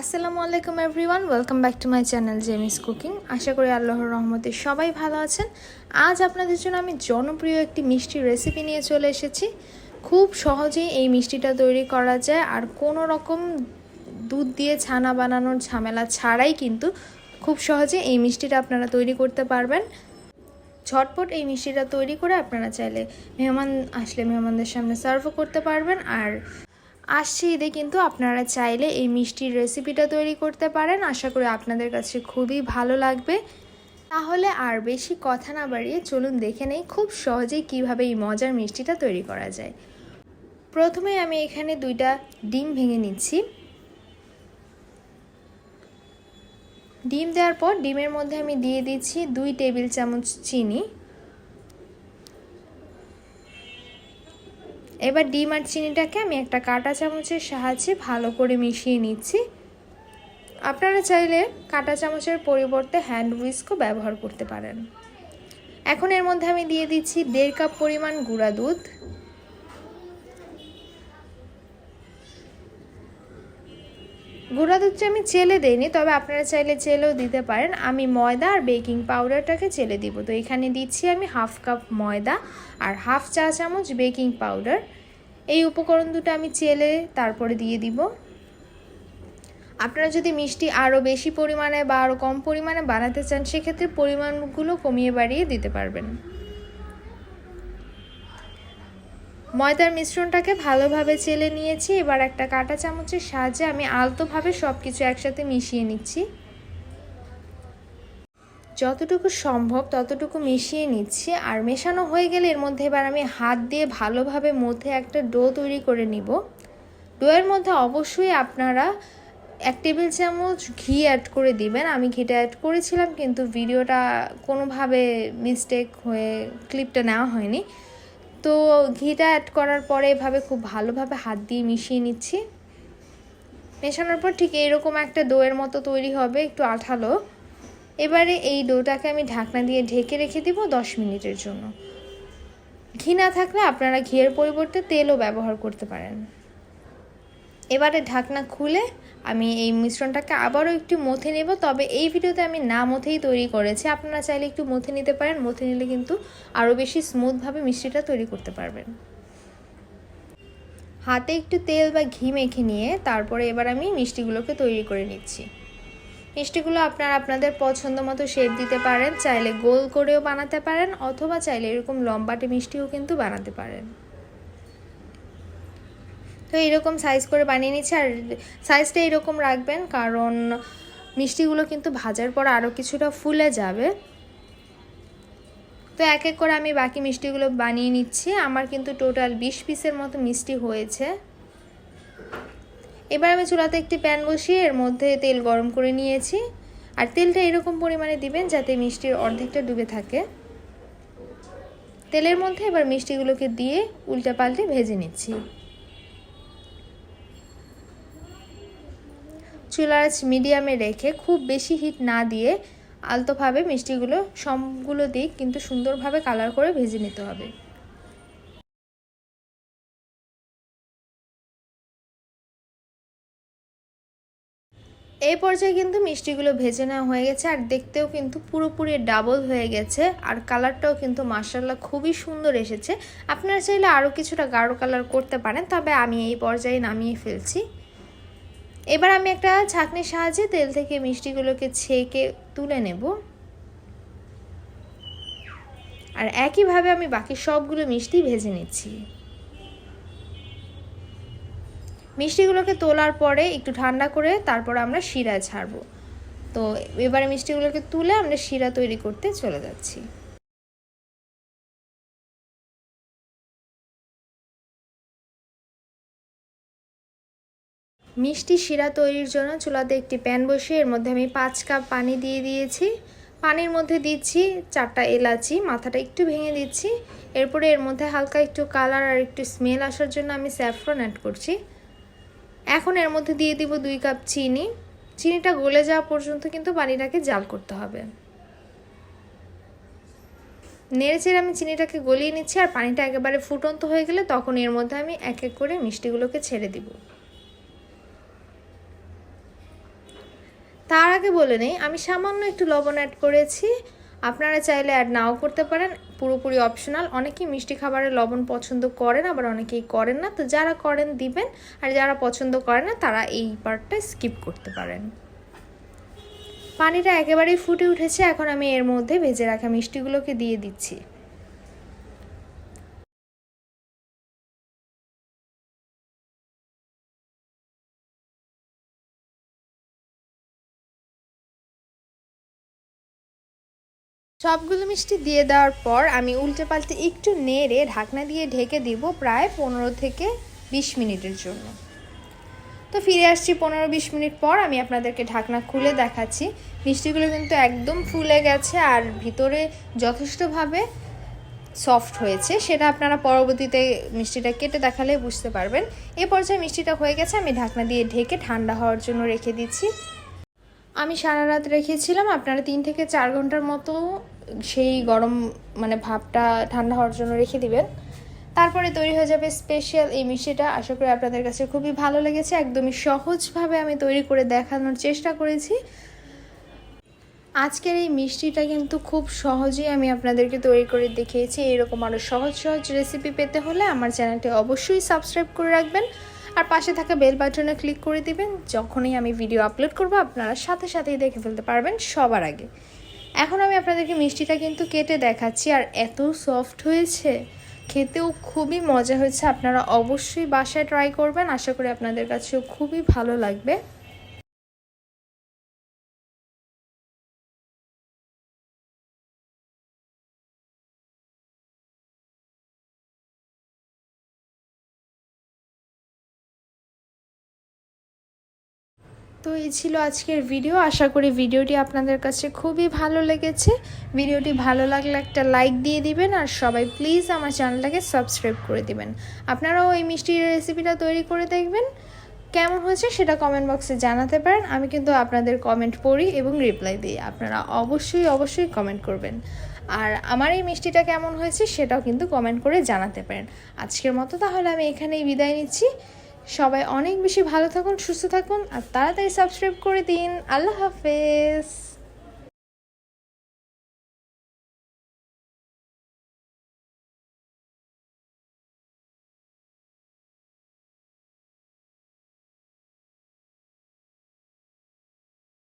আসসালামু আলাইকুম everyone, welcome back to my channel Jemis cooking. আশা করি আল্লাহর রহমতে সবাই ভালো আছেন। আজ আপনাদের জন্য আমি জনপ্রিয় একটি মিষ্টি রেসিপি নিয়ে চলে এসেছি। খুব সহজেই এই মিষ্টিটা তৈরি করা যায় আর কোনো রকম দুধ দিয়ে ছানা বানানোর ঝামেলা ছাড়াই কিন্তু খুব সহজে এই মিষ্টিটা আপনারা তৈরি করতে পারবেন। ঝটপট এই মিষ্টিটা তৈরি করে আপনারা চাইলে মেহমান আসলে মেহমানদের সামনে সার্ভও করতে পারবেন আর আসছে ঈদে কিন্তু আপনারা চাইলে এই মিষ্টির রেসিপিটা তৈরি করতে পারেন। আশা করি আপনাদের কাছে খুবই ভালো লাগবে। তাহলে আর বেশি কথা না বাড়িয়ে চলুন দেখে নেই খুব সহজেই কীভাবে এই মজার মিষ্টিটা তৈরি করা যায়। প্রথমে আমি এখানে দুইটা ডিম ভেঙে নিচ্ছি। ডিম দেওয়ার পর ডিমের মধ্যে আমি দিয়ে দিচ্ছি দুই টেবিল চামচ চিনি। এবার ডিম আর চিনিটাকে আমি একটা কাটা চামচের সাহায্যে ভালো করে মিশিয়ে নিচ্ছি। আপনারা চাইলে কাটা চামচের পরিবর্তে হ্যান্ড উইস্কও ব্যবহার করতে পারেন। এখন এর মধ্যে আমি দিয়ে দিচ্ছি দেড় কাপ পরিমাণ গুঁড়া দুধ। গুঁড়া দুধটা আমি চেলে দিইনি, তবে আপনারা চাইলে চেলেও দিতে পারেন। আমি ময়দা আর বেকিং পাউডারটাকে চেলে দিব। তো এখানে দিচ্ছি আমি হাফ কাপ ময়দা আর হাফ চা চামচ বেকিং পাউডার। এই উপকরণ দুটো আমি চেলে তারপরে দিয়ে দিব। আপনারা যদি মিষ্টি আরও বেশি পরিমাণে বা আরও কম পরিমাণে বানাতে চান, সেক্ষেত্রে পরিমাণগুলো কমিয়ে বাড়িয়ে দিতে পারবেন। ময়দার মিশ্রণটাকে ভালোভাবে চেলে নিয়েছি, এবার একটা কাঁটা চামচের সাহায্যে আমি আলতোভাবে সব কিছু একসাথে মিশিয়ে নিচ্ছি। যতটুকু সম্ভব ততটুকু মিশিয়ে নিচ্ছি, আর মেশানো হয়ে গেলে এর মধ্যে এবার আমি হাত দিয়ে ভালোভাবে মধ্যে একটা ডো তৈরি করে নিব। ডোয়ের মধ্যে অবশ্যই আপনারা এক টেবিল চামচ ঘি অ্যাড করে দিবেন। আমি ঘিটা অ্যাড করেছিলাম, কিন্তু ভিডিওটা কোনোভাবে মিস্টেক হয়ে ক্লিপটা নেওয়া হয়নি। তো ঘিটা অ্যাড করার পরে এভাবে খুব ভালোভাবে হাত দিয়ে মিশিয়ে নিচ্ছি। মেশানোর পর ঠিক এরকম একটা দইয়ের মতো তৈরি হবে, একটু আঠালো। এবারে এই ডোটাকে আমি ঢাকনা দিয়ে ঢেকে রেখে দেবো দশ মিনিটের জন্য। ঘি না থাকলে আপনারা ঘিয়ের পরিবর্তে তেলও ব্যবহার করতে পারেন। এবারে ঢাকনা খুলে আমি এই মিশ্রণটাকে আবারও একটু মথে নেব, তবে এই ভিডিওতে আমি না মথেই তৈরি করেছি। আপনারা চাইলে একটু মথে নিতে পারেন, মথে নিলে কিন্তু আরও বেশি স্মুথভাবে মিষ্টিটা তৈরি করতে পারবেন। হাতে একটু তেল বা ঘি মেখে নিয়ে তারপরে এবার আমি মিষ্টিগুলোকে তৈরি করে নিচ্ছি। মিষ্টিগুলো আপনারা আপনাদের পছন্দ মতো শেপ দিতে পারেন, চাইলে গোল করেও বানাতে পারেন, অথবা চাইলে এরকম লম্বাটে মিষ্টিও কিন্তু বানাতে পারেন। তো এরকম সাইজ করে বানিয়ে নিচ্ছি। আর সাইজটা এরকম রাখবেন, কারণ মিষ্টিগুলো কিন্তু ভাজার পর আরও কিছুটা ফুলে যাবে। তো এক এক করে আমি বাকি মিষ্টিগুলো বানিয়ে নিচ্ছি। আমার কিন্তু টোটাল বিশ পিসের মতো মিষ্টি হয়েছে। এবার আমি চুলাতে একটি প্যান বসিয়ে এর মধ্যে তেল গরম করে নিয়েছি। আর তেলটা এরকম পরিমাণে দিবেন যাতে মিষ্টির অর্ধেকটা ডুবে থাকে। তেলের মধ্যে এবার মিষ্টিগুলোকে দিয়ে উল্টে পাল্টে ভেজে নিচ্ছি। চুলার মিডিয়ামে রেখে খুব বেশি হিট না দিয়ে আলতোভাবে মিষ্টিগুলো সবগুলো দিক কিন্তু সুন্দরভাবে কালার করে ভেজে নিতে হবে। এই পর্যায়ে কিন্তু মিষ্টিগুলো ভেজে নেওয়া হয়ে গেছে আর দেখতেও কিন্তু পুরোপুরি ডাবল হয়ে গেছে আর কালারটাও কিন্তু মার্শাল্লাহ খুবই সুন্দর এসেছে। আপনারা চাইলে আরও কিছুটা গাঢ় কালার করতে পারেন, তবে আমি এই পর্যায়ে নামিয়ে ফেলছি। এবার আমি একটা ছাঁকনির সাহায্যে তেল থেকে মিষ্টিগুলোকে ছেঁকে তুলে নেব। আর একইভাবে আমি বাকি সবগুলো মিষ্টি ভেজে নিচ্ছি। মিষ্টিগুলোকে তোলার পরে একটু ঠান্ডা করে তারপর আমরা শিরায় ছাড়বো। তো এবারে মিষ্টিগুলোকে তুলে আমরা শিরা তৈরি করতে চলে যাচ্ছি। মিষ্টি শিরা তৈরির জন্য চুলাতে একটি প্যান বসিয়ে এর মধ্যে আমি পাঁচ কাপ পানি দিয়ে দিয়েছি। পানির মধ্যে দিচ্ছি চারটা এলাচি, মাথাটা একটু ভেঙে দিচ্ছি। এরপরে এর মধ্যে হালকা একটু কালার আর একটু স্মেল আসার জন্য আমি স্যাফরন অ্যাড করছি। এখন এর মধ্যে দিয়ে দিব দুই কাপ চিনি। চিনিটা গলে যাওয়া পর্যন্ত কিন্তু পানিটাকে জাল করতে হবে। নেড়েচেড়ে আমি চিনিটাকে গলিয়ে নিচ্ছি আর পানিটা একেবারে ফুটন্ত হয়ে গেলে তখন এর মধ্যে আমি এক এক করে মিষ্টিগুলোকে ছেড়ে দিব। তার আগে বলে নেই, আমি সামান্য একটু লবণ অ্যাড করেছি। আপনারা চাইলে অ্যাড নাও করতে পারেন, পুরোপুরি অপশনাল অনেকেই মিষ্টি খাবারে লবণ পছন্দ করেন, আবার অনেকেই করেন না। তো যারা করেন, দিবেন। আর যারা পছন্দ করে না, তারা এই পার্টটা স্কিপ করতে পারেন। পানিটা একেবারেই ফুটে উঠেছে। এখন আমি এর মধ্যে ভেজে রাখা মিষ্টিগুলোকে দিয়ে দিচ্ছি। সবগুলো মিষ্টি দিয়ে দেওয়ার পর আমি উল্টে পাল্টে একটু নেড়ে ঢাকনা দিয়ে ঢেকে দিব প্রায় পনেরো থেকে বিশ মিনিটের জন্য। তো ফিরে আসছি পনেরো বিশ মিনিট পর আমি আপনাদেরকে ঢাকনা খুলে দেখাচ্ছি। মিষ্টিগুলো কিন্তু একদম ফুলে গেছে আর ভিতরে যথেষ্টভাবে সফট হয়েছে। সেটা আপনারা পরবর্তীতে মিষ্টিটা কেটে দেখালে বুঝতে পারবেন। এ পর্যায়ে মিষ্টিটা হয়ে গেছে, আমি ঢাকনা দিয়ে ঢেকে ঠান্ডা হওয়ার জন্য রেখে দিচ্ছি। আমি সারা রাত রেখেছিলাম, আপনারা তিন থেকে চার ঘণ্টার মতো সেই গরম মানে ভাবটা ঠান্ডা হওয়ার জন্য রেখে দিবেন। তারপরে তৈরি হয়ে যাবে স্পেশাল এই মিষ্টিটা। আশা করি আপনাদের কাছে খুবই ভালো লেগেছে। একদমই সহজভাবে আমি তৈরি করে দেখানোর চেষ্টা করেছি। আজকের এই মিষ্টিটা কিন্তু খুব সহজেই আমি আপনাদেরকে তৈরি করে দেখিয়েছি। এরকম আরও সহজ সহজ রেসিপি পেতে হলে আমার চ্যানেলটি অবশ্যই সাবস্ক্রাইব করে রাখবেন। আর পাশে থাকা বেল বাটনে ক্লিক করে দিবেন। যখনই আমি ভিডিও আপলোড করব, আপনারা সাথে সাথেই দেখে ফেলতে পারবেন সবার আগে। এখন আমি আপনাদেরকে মিষ্টিটা কিন্তু কেটে দেখাচ্ছি, আর এত সফট হয়েছে। খেতেও খুবই মজা হয়েছে, আপনারা অবশ্যই বাসায় ট্রাই করবেন, আশা করি আপনাদের কাছেও খুবই ভালো লাগবে। তো এই ছিল আজকের ভিডিও আশা করি ভিডিওটি আপনাদের কাছে খুবই ভালো লেগেছে। ভিডিওটি ভালো লাগলে একটা লাইক দিয়ে দিবেন আর সবাই প্লিজ আমার চ্যানেলটাকে সাবস্ক্রাইব করে দিবেন। আপনারাও এই মিষ্টির রেসিপিটা তৈরি করে দেখবেন। কেমন হয়েছে সেটা কমেন্ট বক্সে জানাতে পারেন। আমি কিন্তু আপনাদের কমেন্ট পড়ি এবং রিপ্লাই দিই। আপনারা অবশ্যই অবশ্যই কমেন্ট করবেন। আর আমার এই মিষ্টিটা কেমন হয়েছে সেটাও কিন্তু কমেন্ট করে জানাতে পারেন। আজকের মতো তাহলে আমি এখানেই বিদায় নিচ্ছি। সবাই অনেক বেশি ভালো থাকুন সুস্থ থাকুন আর তাড়াতাড়ি সাবস্ক্রাইব করে দিন। আল্লাহ হাফেজ।